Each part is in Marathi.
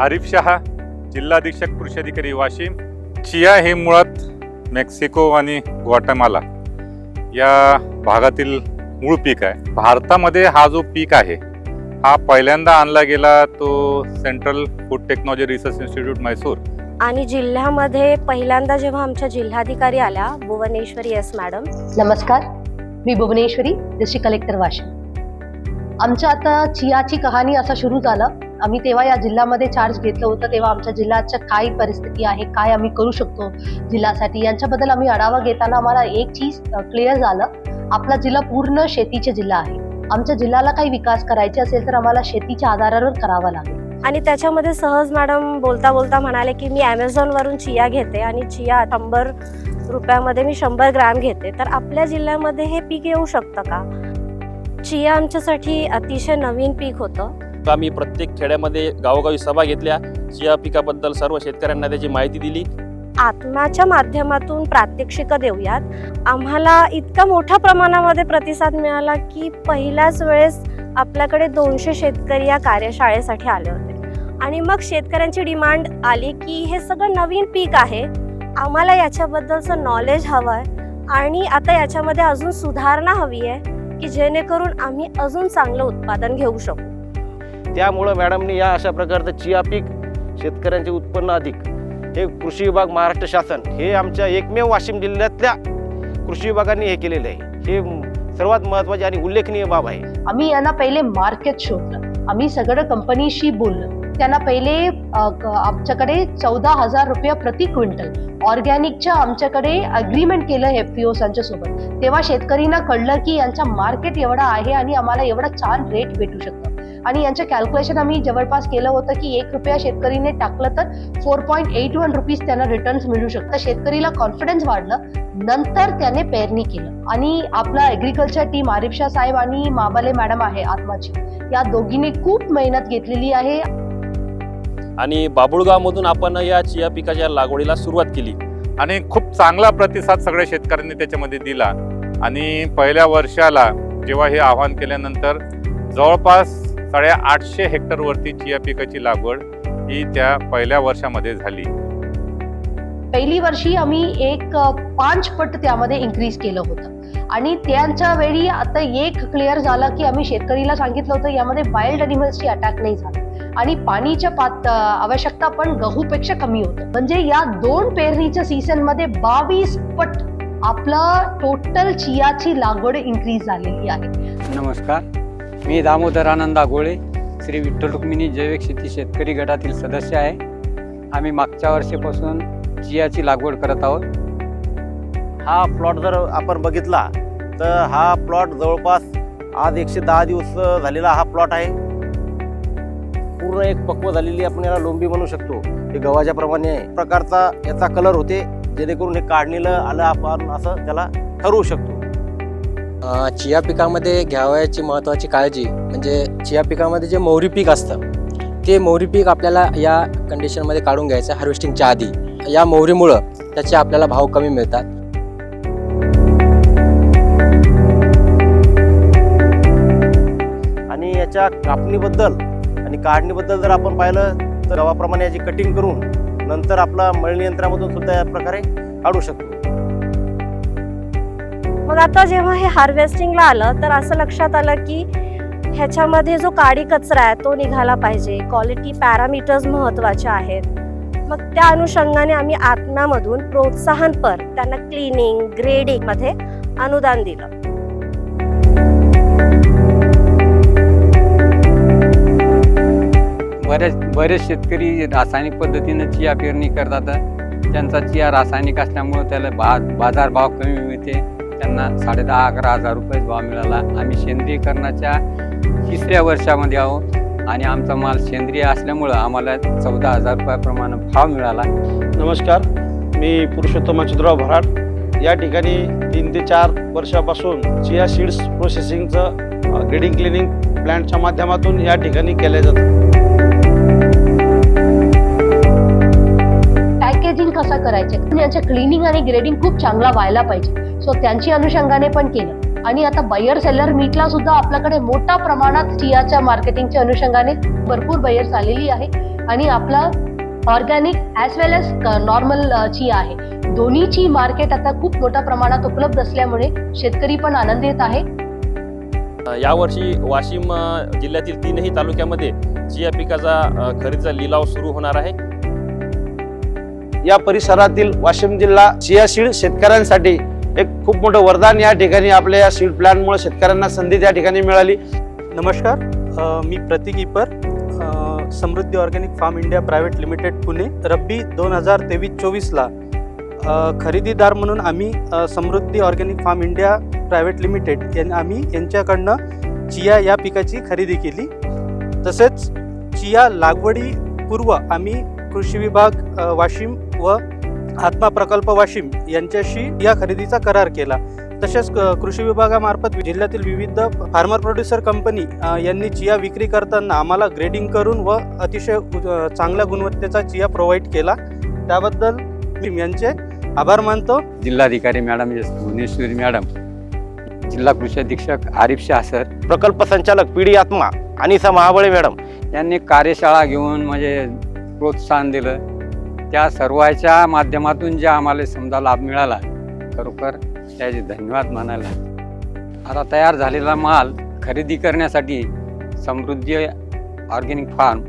आरिफ शहा जिल्हाधीक्षक कृषी अधिकारी वाशिम चिया हे मुळात मेक्सिको आणि ग्वाटेमाला या भागातील मूळ पीक आहे. भारतामध्ये हा जो पीक आहे हा पहिल्यांदा आणला गेला तो central food technology research institute Mysore आणि जिल्ह्यामध्ये पहिल्यांदा जेव्हा आमच्या जिल्हाधिकारी आल्या भुवनेश्वरी एस मॅडम. नमस्कार मी भुवनेश्वरी डिस्ट्रिक्ट कलेक्टर वाशिम. आमच्या आता चियाची कहाणी असं सुरू झालं आम्ही तेव्हा या जिल्ह्यामध्ये चार्ज घेतलं होतं तेव्हा आमच्या जिल्ह्याच्या काय परिस्थिती आहे काय आम्ही करू शकतो जिल्ह्यासाठी? यांच्याबद्दल आम्ही आढावा घेताना आम्हाला एक चीज क्लिअर झालं. आपला जिल्हा पूर्ण शेतीचे जिल्हा आहे. आमच्या जिल्ह्याला काही विकास करायचे असेल तर आम्हाला शेतीच्या आधारावर करावा लागेल. आणि त्याच्यामध्ये सहज मॅडम बोलता बोलता म्हणाले की मी ॲमेझॉनवरून वरून चिया घेते आणि चिया शंभर रुपयामध्ये मी शंभर ग्रॅम घेते. तर आपल्या जिल्ह्यामध्ये हे पीक येऊ शकतं का? चिया आमच्यासाठी अतिशय नवीन पीक होतं. आम्ही प्रत्येक खेड्यामध्ये गावोगावी सभा घेतल्या. या पिकाबद्दल सर्व शेतकऱ्यांना त्याची माहिती दिली. आत्माच्या माध्यमातून प्रात्यक्षिकं देऊयात. आम्हाला इतका मोठ्या प्रमाणामध्ये प्रतिसाद मिळाला की पहिल्याच वेळेस आपल्याकडे दोनशे शेतकरी या कार्यशाळेसाठी आले होते. आणि मग शेतकऱ्यांची डिमांड आली की हे सगळं नवीन पीक आहे. आम्हाला याच्याबद्दलचं नॉलेज हवं आहे आणि आता याच्यामध्ये अजून सुधारणा हवी आहे की जेणेकरून आम्ही अजून चांगलं उत्पादन घेऊ शकू. त्यामुळं मॅडमने या अशा प्रकारचं चिया पीक शेतकऱ्यांचे उत्पन्न अधिक. हे कृषी विभाग महाराष्ट्र शासन हे आमच्या एकमेव वाशिम जिल्ह्यातल्या कृषी विभागाने हे केलेलं आहे. हे सर्वात महत्वाची आणि उल्लेखनीय बाब आहे. आम्ही यांना पहिले मार्केट शोधलं. आम्ही सगळं कंपनीशी बोललो. त्यांना पहिले आमच्याकडे चौदा हजार रुपये प्रति क्विंटल. ऑर्गॅनिकच्या आमच्याकडे अग्रीमेंट केलं एफ पी सोबत. तेव्हा शेतकरींना कळलं की यांचा मार्केट एवढा आहे आणि आम्हाला एवढा छान रेट भेटू शकतं. आणि यांचं कॅल्क्युलेशन आम्ही जवळपास केलं होतं की एक रुपया शेतकरीने टाकलं तर four point eight one rupees त्यांना रिटर्न्स मिळू शकतं. शेतकरीला कॉन्फिडन्स वाढलं नंतर त्याने पेरणी केलं. आणि आपला ऍग्रिकल्चर टीम आरिफशा साहेब आणि माबाले मॅडम आहे आत्माची या दोघींनी खूप मेहनत घेतलेली आहे. आणि बाबुळगावमधून आपण या चिया पिकाच्या लागवडीला सुरुवात केली. आणि खूप चांगला प्रतिसाद सगळ्या शेतकऱ्यांनी त्याच्यामध्ये दिला. आणि पहिल्या वर्षाला जेव्हा हे आव्हान केल्यानंतर जवळपास साडे आठशे हेक्टरवरती चिया पिकाची लागवड ही त्या पहिल्या वर्षामध्ये झाली. पहिली वर्षी आम्ही एक पाच पट त्यामध्ये इन्क्रीज केलं होतं. आणि त्यांच्या वेळी आता एक क्लिअर झालं की आम्ही शेतकरीला सांगितलं होतं यामध्ये वाईल्ड अॅनिमल्सची अटॅक नाही झाला. आणि पाणीच्या पात आवश्यकता पण गहूपेक्षा कमी होतं. म्हणजे या दोन पेरणीच्या सीझनमध्ये बावीस पट आपला टोटल चियाची लागवड इन्क्रीज झालेली आहे. नमस्कार. मी दामोदर आनंद गोळे श्री विठ्ठल रुक्मिणी जैविक शेती शेतकरी गटातील सदस्य आहे. आम्ही मागच्या वर्षीपासून चियाची लागवड करत आहोत. हा प्लॉट जर आपण बघितला तर हा प्लॉट जवळपास आज एकशे दहा दिवस झालेला हा प्लॉट आहे. पूर्ण एक पक्व झालेली आपण याला लोंबी म्हणू शकतो. हे गव्हाच्या प्रमाणे आहे प्रकारचा याचा कलर होते जेणेकरून हे काढणीला आलं आपण असं त्याला ठरवू शकतो. चिया पिकामध्ये घ्यावयाची महत्त्वाची काळजी म्हणजे चिया पिकामध्ये जे मोहरी पीक असतं ते मोहरी पीक आपल्याला या कंडिशनमध्ये काढून घ्यायचं हार्वेस्टिंगच्या आधी. या मोहरीमुळं त्याचे आपल्याला भाव कमी मिळतात. आणि याच्या कापणीबद्दल आणि काढणीबद्दल जर आपण पाहिलं तर गव्हाप्रमाणे याची कटिंग करून नंतर आपला मळणी यंत्रामधून सुद्धा या प्रकारे काढू शकतो. मग आता जेव्हा हे हार्वेस्टिंगला आलं तर असं लक्षात आलं की ह्याच्यामध्ये जो काडी कचरा आहे तो निघाला पाहिजे. क्वालिटी पॅरामीटर्स महत्त्वाचे आहेत. मग त्या अनुषंगाने आम्ही आत्म्यामधून प्रोत्साहनपर त्यांना क्लिनिंग ग्रेडिंगमध्ये अनुदान दिलं. बरेच बरेच शेतकरी रासायनिक पद्धतीनं चिया पेरणी करतात. त्यांचा चिया रासायनिक असल्यामुळं त्याला बा बाजारभाव कमी मिळते. त्यांना साडे दहा अकरा हजार रुपये भाव मिळाला. आम्ही सेंद्रियकरणाच्या तिसऱ्या वर्षामध्ये आहोत आणि आमचा माल सेंद्रिय असल्यामुळं आम्हाला चौदा हजार रुपयाप्रमाणे भाव मिळाला. नमस्कार मी पुरुषोत्तम अच्युतराव भराड. या ठिकाणी तीन ते चार वर्षापासून चिया सीड्स प्रोसेसिंगचं ग्रेडिंग क्लिनिंग प्लॅन्टच्या माध्यमातून या ठिकाणी केलं जातं. पॅकेजिंग कसं करायचं? याचं क्लिनिंग आणि ग्रेडिंग खूप चांगला व्हायला पाहिजे. सो त्यांची अनुषंगाने पण केलं. आणि आता बायर सेलर मीटला सुद्धा आपल्याकडे मोठ्या प्रमाणात चियाच्या मार्केटिंगच्या अनुषंगाने भरपूर बायर्स आलेली आहे. आणि आपला organic as well as normal chia आहे. दोन्हीची मार्केट आता खूप मोठ्या प्रमाणात उपलब्ध असल्यामुळे शेतकरी पण आनंदित आहे. यावर्षी वाशिम जिल्ह्यातील तीनही तालुक्यामध्ये चिया पिकाचा खरेदीचा लिलाव सुरू होणार आहे. या परिसरातील वाशिम जिल्हा चिया सीड शेतकऱ्यांसाठी एक खूप मोठं वरदान या ठिकाणी आपल्या या सीड प्लॅनमुळे शेतकऱ्यांना संधी त्या ठिकाणी मिळाली. नमस्कार मी Prateek Ipar Samruddhi organic farm India private limited Pune. Rabi दोन हजार तेवीस चोवीसला खरेदीदार म्हणून आम्ही Samruddhi organic farm India private limited यां आम्ही यांच्याकडनं चिया या पिकाची खरेदी केली. तसेच चिया लागवडीपूर्व आम्ही कृषी विभाग वाशिम व आत्मा प्रकल्प वाशिम यांच्याशी या खरेदीचा करार केला. तसेच क- कृषी विभागामार्फत जिल्ह्यातील विविध फार्मर प्रोड्युसर कंपनी यांनी चिया विक्री करताना आम्हाला ग्रेडिंग करून व अतिशय उ- चांगल्या गुणवत्तेचा चिया प्रोव्हाइड केला. त्याबद्दल मी यांचे आभार मानतो. जिल्हाधिकारी मॅडम भुवनेश्वरी मॅडम जिल्हा कृषी अधीक्षक आरिफ शाह सर प्रकल्प संचालक पी डी आत्मा अनिसा महाबळे मॅडम यांनी कार्यशाळा घेऊन म्हणजे प्रोत्साहन दिलं. त्या सर्वांच्या माध्यमातून जे आम्हाला समजा लाभ मिळाला खरोखर त्याचे धन्यवाद मानायला आता तयार झालेला माल खरेदी करण्यासाठी Samruddhi organic farm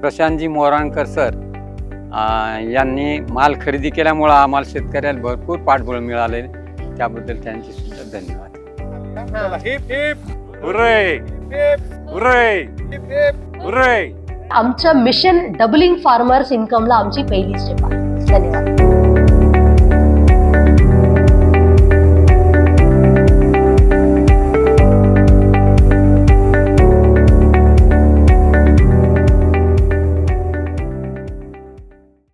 Prashantji Morankar sir यांनी माल खरेदी केल्यामुळं आम्हाला शेतकऱ्याला भरपूर पाठबळ मिळाले. त्याबद्दल त्यांचे सुद्धा धन्यवाद. हुर्रे. हुर्रे. हुर्रे. आमचं मिशन डबलिंग फार्मर्स इन्कमला आमची पहिली स्टेप आहे. धन्यवाद.